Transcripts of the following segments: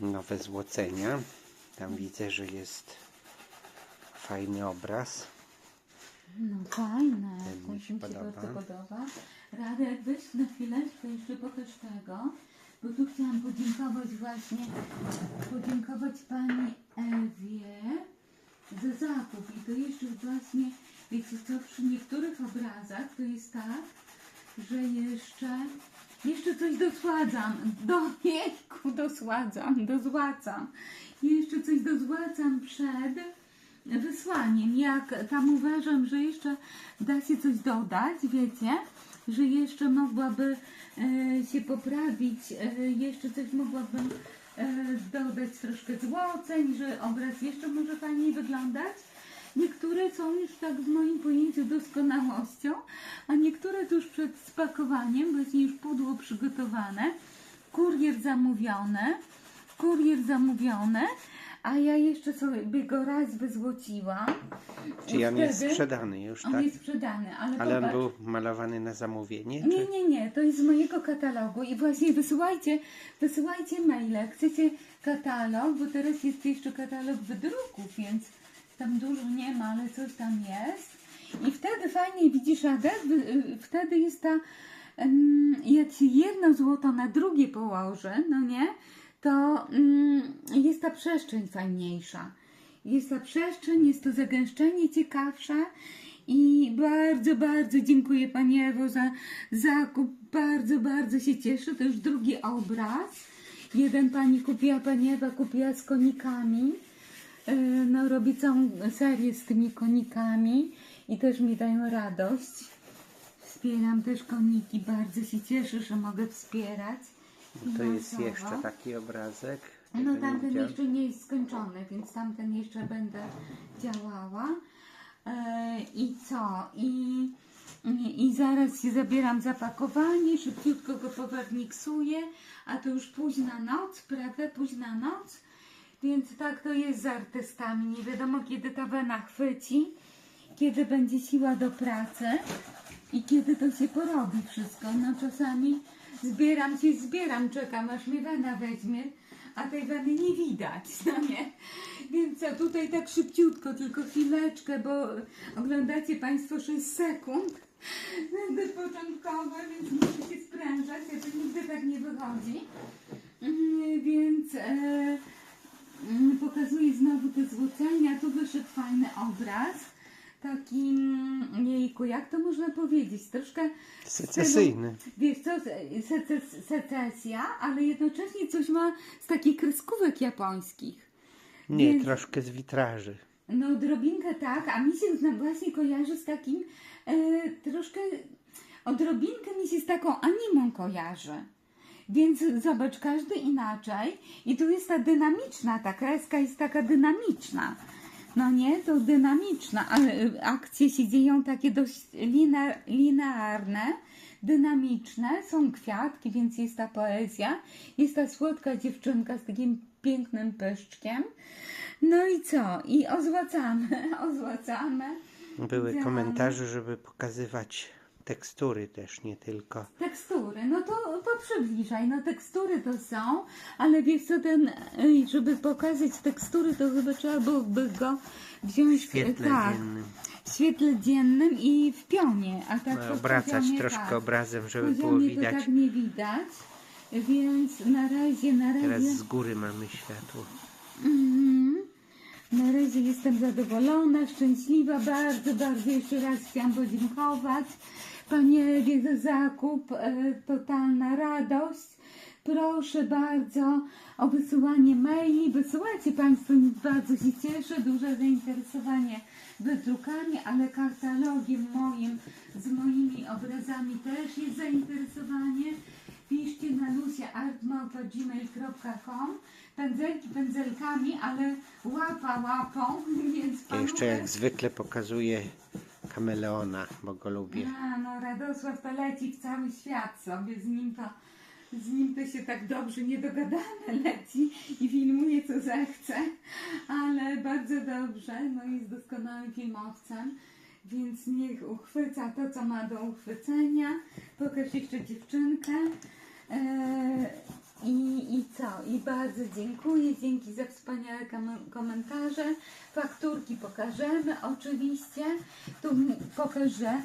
nowe złocenia. Tam widzę, że jest fajny obraz. No fajne, Ten mi się podoba. bardzo podoba. Radek, weź na chwileczkę jeszcze pokaż tego, bo tu chciałam podziękować właśnie, podziękować Pani Ewie za zakup. I to jeszcze właśnie, wiecie co, przy niektórych obrazach to jest tak, że jeszcze, jeszcze coś dosładzam, do jejku dosładzam, dozłacam. Jeszcze coś dozłacam przed wysłaniem. Jak tam uważam, że jeszcze da się coś dodać, wiecie, że jeszcze mogłaby e, się poprawić, e, jeszcze coś mogłabym e, dodać troszkę złoceń, że obraz jeszcze może fajniej wyglądać. Niektóre są już tak w moim pojęciu doskonałością, a niektóre tuż przed spakowaniem, właśnie już pudło przygotowane, kurier zamówiony, kurier zamówiony, a ja jeszcze sobie go raz wyzłociłam. Czy on jest sprzedany już, On tak? jest sprzedany, ale, Ale on był malowany na zamówienie? nie, Czy... nie, nie, to jest z mojego katalogu i właśnie wysyłajcie, wysyłajcie maile. Chcecie katalog, bo teraz jest jeszcze katalog wydruków, więc tam dużo nie ma, ale coś tam jest. I wtedy fajnie widzisz, wy- y, wtedy jest ta, jak się jedno złoto na drugie położy, no nie, to mm, jest ta przestrzeń fajniejsza. Jest ta przestrzeń, jest to zagęszczenie ciekawsze i bardzo, bardzo dziękuję Pani Ewo za zakup. Bardzo, bardzo się cieszę. To już drugi obraz. Jeden Pani kupiła, Pani Ewa kupiła z konikami. E, No, robi całą serię z tymi konikami i też mi dają radość. Wspieram też koniki. Bardzo się cieszę, że mogę wspierać. To jest jeszcze taki obrazek. No nie tamten widziałem. jeszcze nie jest skończony, więc tamten jeszcze będę działała. E, I co? I, i, I zaraz się zabieram za pakowanie, szybciutko go powerniksuję, a to już późna noc, prawda? Późna noc. Więc tak to jest z artystami. Nie wiadomo kiedy ta wena chwyci, kiedy będzie siła do pracy i kiedy to się porobi wszystko. No czasami zbieram się, zbieram, czekam aż mnie wena weźmie, a tej weny nie widać, no nie? Więc co, tutaj tak szybciutko, tylko chwileczkę, bo oglądacie Państwo 6 sekund początkowe, więc muszę się sprężać, a to nigdy tak nie wychodzi. Mm, Więc e, pokazuję znowu te złocenia. Tu wyszedł fajny obraz. Taki, mm, jejku, jak to można powiedzieć? Troszkę w stylu- Secesyjny. Wiesz co, sece- secesja, ale jednocześnie coś ma z takich kreskówek japońskich. Nie, Więc- troszkę z witraży. No odrobinkę tak, a mi się zna- właśnie kojarzy z takim e, troszkę, odrobinkę mi się z taką animą kojarzy. Więc zobacz, każdy inaczej i tu jest ta dynamiczna, ta kreska jest taka dynamiczna. No nie, to dynamiczna, ale y, akcje się dzieją takie dość linearne, dynamiczne, są kwiatki, więc jest ta poezja, jest ta słodka dziewczynka z takim pięknym pyszczkiem. No i co? I ozłacamy, ozłacamy. Były komentarze, żeby pokazywać tekstury też, nie tylko. Tekstury, no to, to przybliżaj, no tekstury to są, ale wiesz co, ten, żeby pokazać tekstury, to chyba trzeba byłoby go wziąć W świetle tak, dziennym. w świetle dziennym i w pionie, a tak No, obracać poziomie troszkę tak. obrazem, żeby było widać. to tak nie widać, więc na razie, na razie... Teraz z góry mamy światło. Mhm. Na razie jestem zadowolona, szczęśliwa. Bardzo, bardzo jeszcze raz chciałam podziękować. Panie Ewie za zakup. E, totalna radość. Proszę bardzo o wysyłanie maili. Wysyłajcie Państwo, bardzo się cieszę. Duże zainteresowanie wydrukami, ale katalogiem moim z moimi obrazami też jest zainteresowanie. Piszcie na luciaartmałpa.gmail.com Pędzelki pędzelkami, ale łapa łapą, więc jeszcze jak zwykle pokazuję kameleona, bo go lubię. A, no Radosław to leci w cały świat sobie, z nim to, z nim to się tak dobrze nie dogadamy, leci i filmuje co zechce, ale bardzo dobrze, no jest doskonałym filmowcem, więc niech uchwyca to, co ma do uchwycenia. Pokaż jeszcze dziewczynkę. E, I, I co? I bardzo dziękuję. Dzięki za wspaniałe kom- komentarze. Fakturki pokażemy oczywiście. Tu pokażę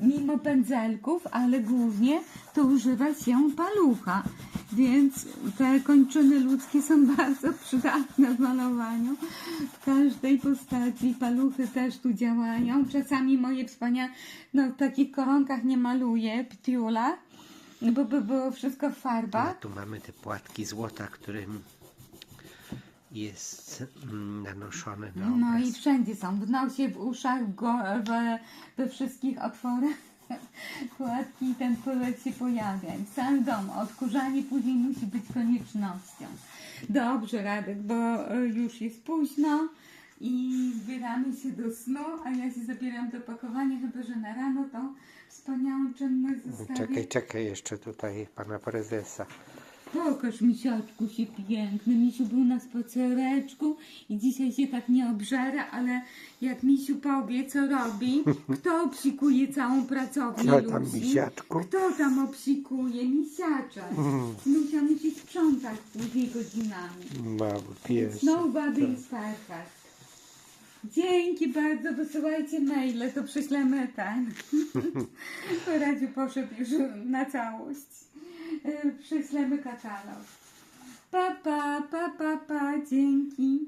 mimo pędzelków, ale głównie to używa się palucha. Więc te kończyny ludzkie są bardzo przydatne w malowaniu. W każdej postaci paluchy też tu działają. Czasami moje wspaniałe, no w takich koronkach nie maluję, ptiula, bo by było wszystko w farbach. tu mamy te płatki złota, którym jest mm, nanoszone na obraz. No i wszędzie są, w nosie, w uszach, w go, we, we wszystkich otworach. Płatki i ten kolor się pojawia. I w całym domu. Odkurzanie później musi być koniecznością. Dobrze, Radek, bo e, już jest późno i zbieramy się do snu, a ja się zabieram do pakowania, chyba że na rano tą wspaniałą czynność zostawię. Czekaj, czekaj jeszcze tutaj pana prezesa. Pokaż misiaczku się piękny. Misiu był na spacereczku i dzisiaj się tak nie obżera, ale jak Misiu powie, co robi, kto obsikuje całą pracownię Co tam, Lucy? misiaczku? Kto tam obsikuje? Misiaczek. Misia musi sprzątać później godzinami. Mały pies. No body is perfect. Dzięki bardzo, wysyłajcie maile, to prześlemy ten. Radziu poszedł już na całość. Y, Prześlemy katalog. Pa, pa, pa, pa, pa, dzięki.